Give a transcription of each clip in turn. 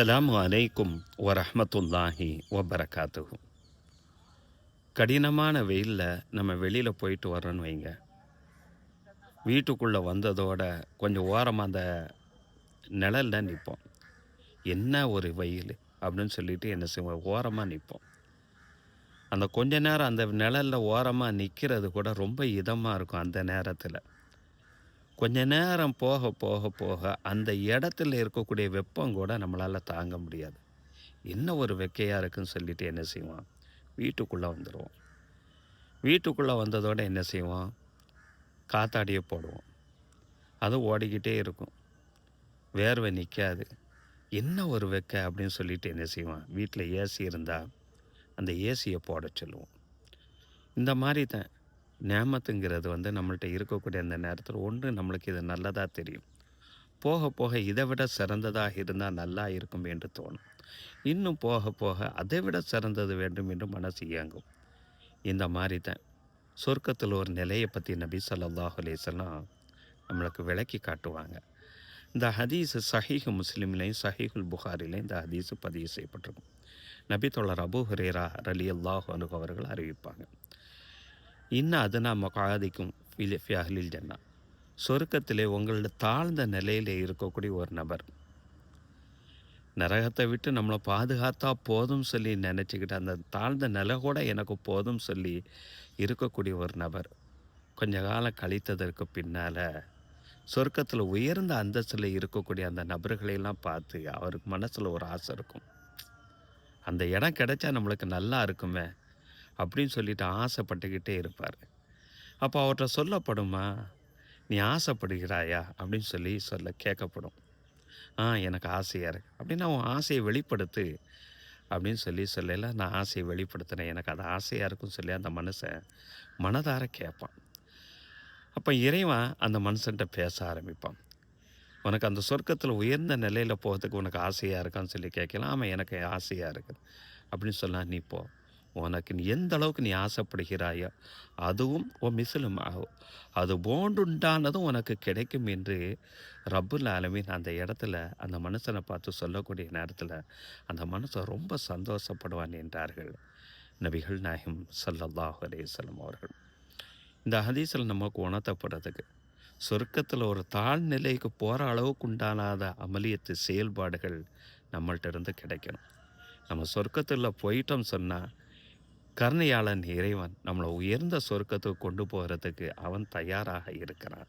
Alarm அலைக்கும் வரஹ்மத்துல்லாஹி வபரகாத்துஹு. கடினமான வெயிலில் நம்ம வெளியில் போயிட்டு வரோன்னு வைங்க. வீட்டுக்குள்ளே வந்ததோட கொஞ்சம் ஓரமாக அந்த நிழலில் நிற்போம் என்ன ஒரு வெயில் அப்படின்னு சொல்லிட்டு என்ன செய்வோம்? ஓரமாக நிற்போம் அந்த கொஞ்ச நேரம் அந்த நிழலில் ஓரமாக நிற்கிறது கூட ரொம்ப இதமாக இருக்கும் அந்த நேரத்தில். கொஞ்ச நேரம் போக போக போக அந்த இடத்துல இருக்கக்கூடிய வெப்பம் கூட நம்மளால் தாங்க முடியாது. என்ன ஒரு வெக்கையாக இருக்குன்னு சொல்லிட்டு என்ன செய்வோம் வீட்டுக்குள்ளே வந்துடுவோம் வீட்டுக்குள்ளே வந்ததோடு என்ன செய்வோம் காத்தாடியை போடுவோம் அது ஓடிக்கிட்டே இருக்கும். வேர்வை நிற்காது என்ன ஒரு வெக்கை அப்படின்னு சொல்லிட்டு என்ன செய்வோம் வீட்டில் ஏசி இருந்தால் அந்த ஏசியை போட சொல்லுவோம் இந்த மாதிரி தான். நேமத்துங்கிறது வந்து நம்மள்கிட்ட இருக்கக்கூடிய அந்த நேரத்தில் ஒன்று நம்மளுக்கு இது நல்லதாக தெரியும். போக போக இதை விட சிறந்ததாக இருந்தால் நல்லா இருக்கும் என்று தோணும். இன்னும் போக போக அதை விட சிறந்தது வேண்டும் என்று மனசு இயங்கும். இந்த மாதிரி தான். சொர்க்கத்தில் ஒரு நிலையை பற்றி நபி ஸல்லல்லாஹு அலேசெல்லாம் நம்மளுக்கு விளக்கி காட்டுவாங்க. இந்த ஹதீஸ் சஹீஹ் முஸ்லீம்லேயும் சஹீஹுல் புகாரிலையும் இந்த ஹதீஸு பதிவு செய்யப்பட்டிருக்கும். நபி தோழர் அபு ஹுரேரா ரலி அல்லாஹ் அனுகு அவர்கள் அறிவிப்பாங்க. இன்னும் அது நாம் காதிக்கும் அஹ்லில் ஜன்னா. சொருக்கத்திலே உங்களோட தாழ்ந்த நிலையில் இருக்கக்கூடிய ஒரு நபர். நரகத்தை விட்டு நம்மளை பாதுகாத்தா போதும் சொல்லி நினச்சிக்கிட்டு அந்த தாழ்ந்த நிலை கூட எனக்கு போதும் சொல்லி இருக்கக்கூடிய ஒரு நபர். கொஞ்ச காலம் கழித்ததற்கு பின்னால் சொர்க்கத்தில் உயர்ந்த அந்தஸ்தில் இருக்கக்கூடிய அந்த நபர்களையெல்லாம் பார்த்து அவருக்கு மனசில் ஒரு ஆசை இருக்கும். அந்த இடம் கிடைச்சா நம்மளுக்கு நல்லா இருக்குமே. அப்படின்னு சொல்லிட்டு ஆசைப்பட்டுக்கிட்டே இருப்பார். அப்போ அவர்கிட்ட சொல்லப்படுமா? நீ ஆசைப்படுகிறாயா? அப்படின்னு சொல்லி சொல்ல கேட்கப்படும். ஆ எனக்கு ஆசையாக இருக்குது அப்படின்னு அவன் ஆசையை வெளிப்படுத்து அப்படின்னு சொல்லி சொல்லல. நான் ஆசையை வெளிப்படுத்தினேன் எனக்கு அது ஆசையாக இருக்குன்னு சொல்லி அந்த மனுஷன் மனதார கேட்பான். அப்போ இறைவன் அந்த மனுஷன்ட்ட பேச ஆரம்பிப்பான். உனக்கு அந்த சொர்க்கத்தில் உயர்ந்த நிலையில் போகிறதுக்கு உனக்கு ஆசையாக இருக்கான்னு சொல்லி கேட்கலாம். ஆமாம் எனக்கு ஆசையாக இருக்குது அப்படின்னு சொன்னால் நீ போ. உனக்கு நீ எந்த அளவுக்கு நீ ஆசைப்படுகிறாயோ அதுவும் ஓ மிசிலும் ஆகும். அது போன்றுண்டானதும் உனக்கு கிடைக்கும் என்று ரப்புல் ஆலமீன் அந்த இடத்துல அந்த மனுஷனை பார்த்து சொல்லக்கூடிய நேரத்தில் அந்த மனுஷன் ரொம்ப சந்தோஷப்படுவான் என்றார்கள். நபிகள் நாயகம் சல்லல்லாஹ் அலேசலம் அவர்கள். இந்த ஹதீஸில் நமக்கு உணர்த்தப்படுறதுக்கு சொர்க்கத்தில் ஒரு தாழ்நிலைக்கு போகிற அளவுக்கு உண்டானாத அமலியத்து செயல்பாடுகள் நம்மள்கிட்ட இருந்து கிடைக்கணும். நம்ம சொர்க்கத்தில் போயிட்டோம் சொன்னால் கருணையாளன் இறைவன் நம்மளை உயர்ந்த சொர்க்கத்துக்கு கொண்டு போகிறதுக்கு அவன் தயாராக இருக்கிறான்.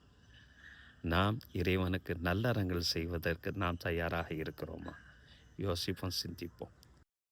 நாம் இறைவனுக்கு நல்லறங்கள் செய்வதற்கு நாம் தயாராக இருக்கிறோமா? யோசிப்போம் சிந்திப்போம்.